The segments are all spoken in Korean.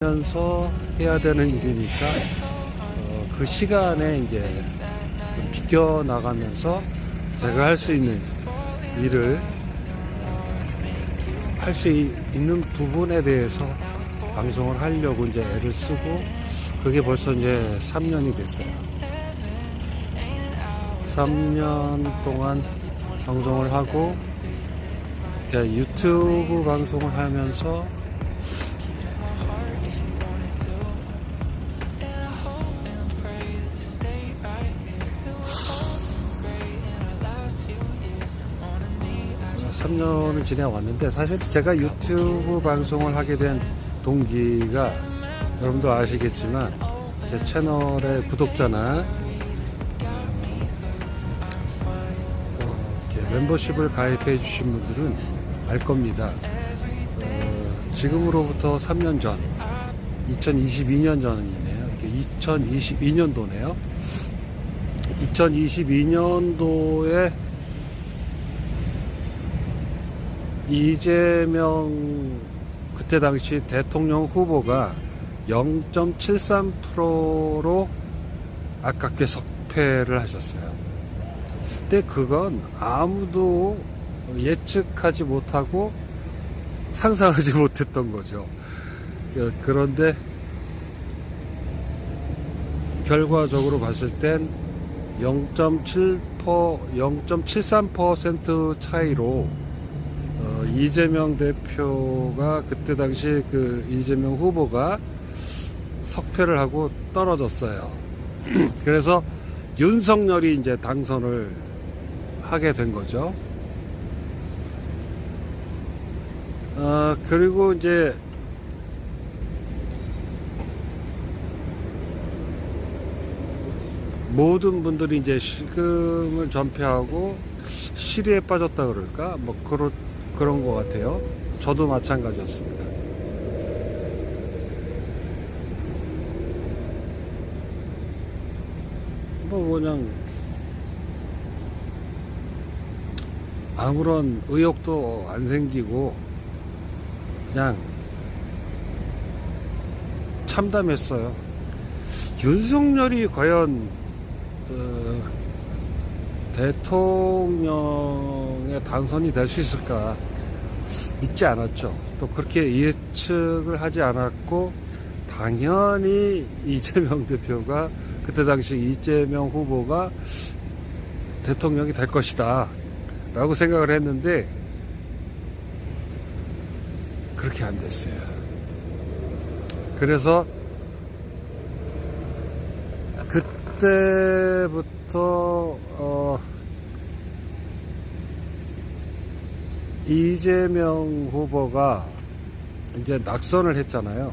면서 해야 되는 일이니까 어, 그 시간에 이제 좀 비껴 나가면서 제가 할 수 있는 일을 할수 있는 부분에 대해서 방송을 하려고 이제 애를 쓰고 그게 벌써 이제 3년이 됐어요. 3년 동안 방송을 하고 유튜브 방송을 하면서 삼 3년을 지내왔는데 사실 제가 유튜브 방송을 하게 된 동기가 여러분도 아시겠지만 제 채널의 구독자나 어, 멤버십을 가입해 주신 분들은 알 겁니다. 어, 지금으로부터 3년 전, 2022년 전이네요. 2022년도네요. 2022년도에 이재명 그때 당시 대통령 후보가 0.73%로 아깝게 석패를 하셨어요. 근데 그건 아무도 예측하지 못하고 상상하지 못했던 거죠. 어, 그런데 결과적으로 봤을 땐 0.7% 0.73% 차이로 어, 이재명 대표가 그때 당시 그 이재명 후보가 석패를 하고 떨어졌어요. 그래서 윤석열이 이제 당선을 하게 된 거죠. 어, 그리고 이제 모든 분들이 이제 실금을 전폐하고 시리에 빠졌다 그럴까? 뭐 그런 그런 것 같아요. 저도 마찬가지였습니다. 뭐 그냥 아무런 의욕도 안 생기고 그냥 참담했어요. 윤석열이 과연 어, 대통령에 당선이 될 수 있을까 믿지 않았죠. 또 그렇게 예측을 하지 않았고 당연히 이재명 대표가 그때 당시 이재명 후보가 대통령이 될 것이다 라고 생각을 했는데 그렇게 안 됐어요. 그래서 그때부터 어 이재명 후보가 이제 낙선을 했잖아요.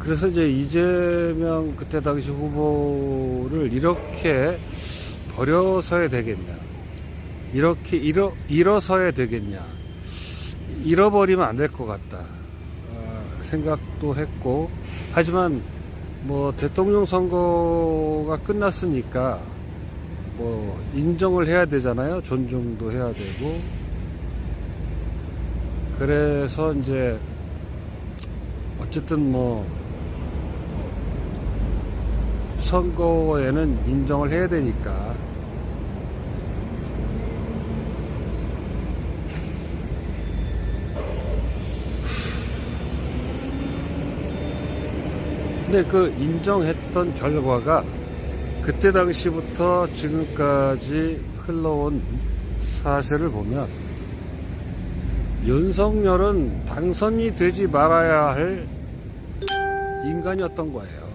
그래서 이제 이재명 그때 당시 후보를 이렇게 버려서야 되겠냐. 이렇게 잃어, 잃어서야 되겠냐. 잃어버리면 안 될 것 같다. 어, 생각도 했고. 하지만 뭐 대통령 선거가 끝났으니까 뭐 인정을 해야 되잖아요. 존중도 해야 되고. 그래서 이제 어쨌든 뭐 선거에는 인정을 해야 되니까 근데 그 인정했던 결과가 그때 당시부터 지금까지 흘러온 사실을 보면 윤석열은 당선이 되지 말아야 할 인간이었던 거예요.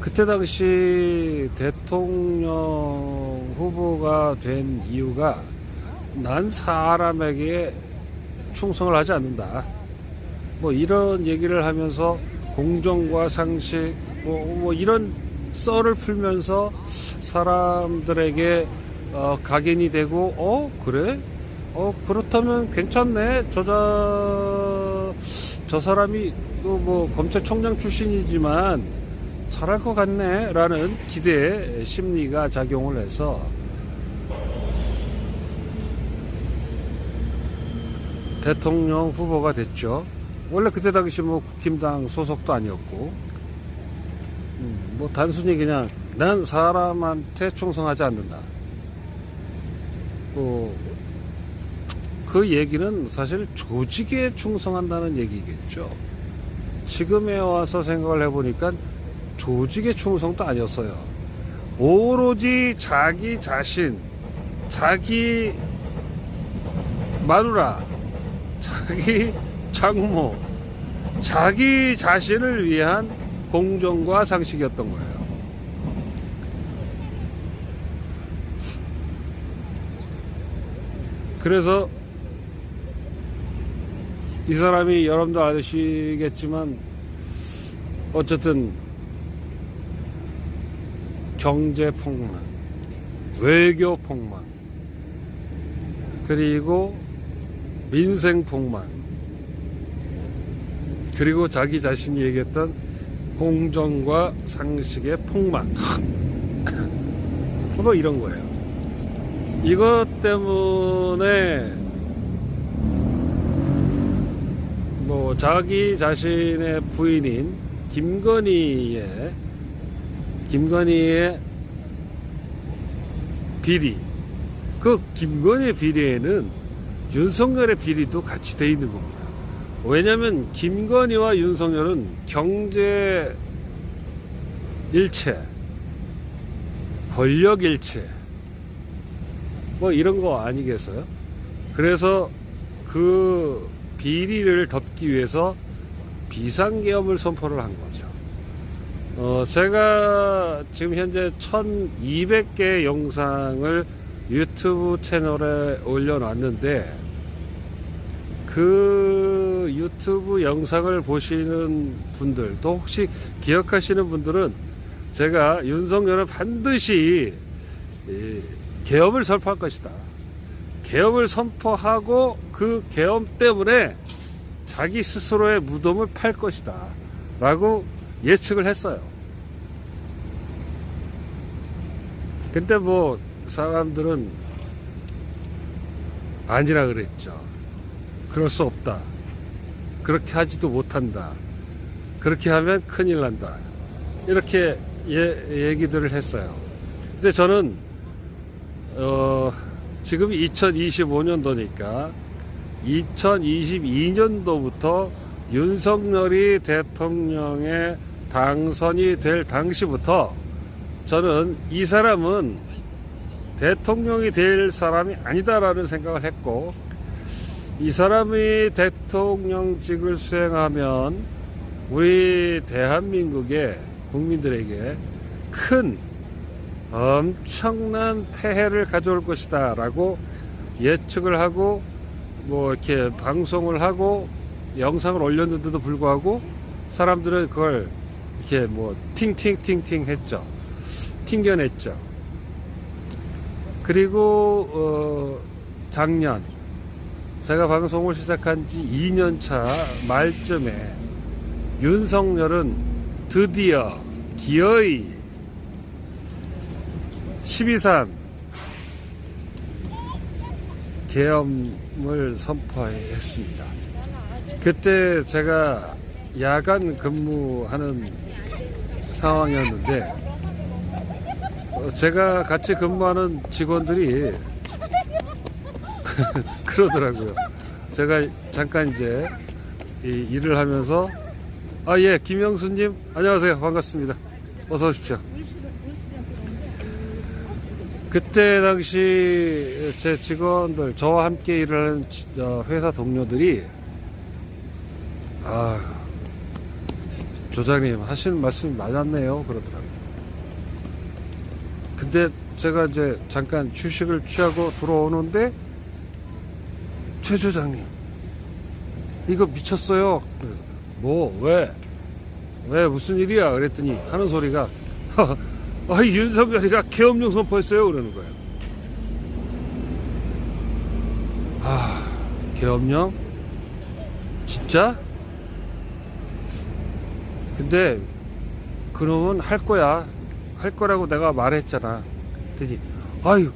그때 당시 대통령 후보가 된 이유가 난 사람에게 충성을 하지 않는다. 뭐 이런 얘기를 하면서 공정과 상식 뭐, 뭐 이런 썰을 풀면서 사람들에게 어, 각인이 되고 어 그래? 어 그렇다면 괜찮네. 저자 저 사람이 또 뭐 검찰총장 출신이지만 잘할 것 같네. 라는 기대 심리가 작용을 해서. 대통령 후보가 됐죠. 원래 그때 당시 뭐 국힘당 소속도 아니었고, 음, 뭐 단순히 그냥 난 사람한테 충성하지 않는다. 뭐, 그 얘기는 사실 조직에 충성한다는 얘기겠죠. 지금에 와서 생각을 해보니까 조직의 충성도 아니었어요. 오로지 자기 자신, 자기 마누라, 자기 장모, 자기 자신을 위한 공정과 상식이었던 거예요. 그래서 이 사람이 여러분들 아시겠지만 어쨌든 경제 폭망, 외교 폭망, 그리고 민생 폭망, 그리고 자기 자신이 얘기했던 공정과 상식의 폭망. 뭐 이런 거예요. 이것 때문에 뭐 자기 자신의 부인인 김건희의 김건희의 비리 그 김건희의 비리에는 윤석열의 비리도 같이 돼 있는 겁니다. 왜냐하면 김건희와 윤석열은 경제 일체, 권력 일체, 뭐 이런 거 아니겠어요? 그래서 그 비리를 덮기 위해서 비상계엄을 선포를 한 거죠. 어, 제가 지금 현재 1200개 영상을 유튜브 채널에 올려놨는데 그 유튜브 영상을 보시는 분들 또 혹시 기억하시는 분들은 제가 윤석열은 반드시 이 개업을 선포할 것이다. 개업을 선포하고 그 개업 때문에 자기 스스로의 무덤을 팔 것이다. 라고 예측을 했어요. 근데 뭐 사람들은 아니라 그랬죠. 그럴 수 없다. 그렇게 하지도 못한다. 그렇게 하면 큰일 난다. 이렇게 예, 얘기들을 했어요. 근데 저는 어, 지금 2025년도니까 2022년도부터 윤석열이 대통령에 당선이 될 당시부터 저는 이 사람은 대통령이 될 사람이 아니다라는 생각을 했고 이 사람이 대통령직을 수행하면 우리 대한민국의 국민들에게 큰 엄청난 폐해를 가져올 것이다 라고 예측을 하고 뭐 이렇게 방송을 하고 영상을 올렸는데도 불구하고 사람들은 그걸 이렇게 뭐 팅팅팅팅 했죠. 튕겨냈죠. 그리고 어 작년 제가 방송을 시작한 지 2년 차 말쯤에 윤석열은 드디어 기어이 12.3 계엄을 선포했습니다. 그때 제가 야간 근무하는 상황이었는데 어, 제가 같이 근무하는 직원들이 그러더라고요. 제가 잠깐 이제 이 일을 하면서 아 예 김영수님 안녕하세요 반갑습니다. 어서 오십시오. 그때 당시 제 직원들 저와 함께 일을 하는 지- 저 회사 동료들이 아 조장님 하시는 말씀이 맞았네요 그러더라고요. 근데 제가 이제 잠깐 휴식을 취하고 들어오는데 최 조장님 이거 미쳤어요. 뭐 왜? 왜 무슨 일이야? 그랬더니 하는 소리가 아 윤석열이가 계엄령 선포했어요 그러는 거예요. 아 계엄령 진짜? 근데 그러면 할 거야 할 거라고 내가 말했잖아. 그랬더니 아유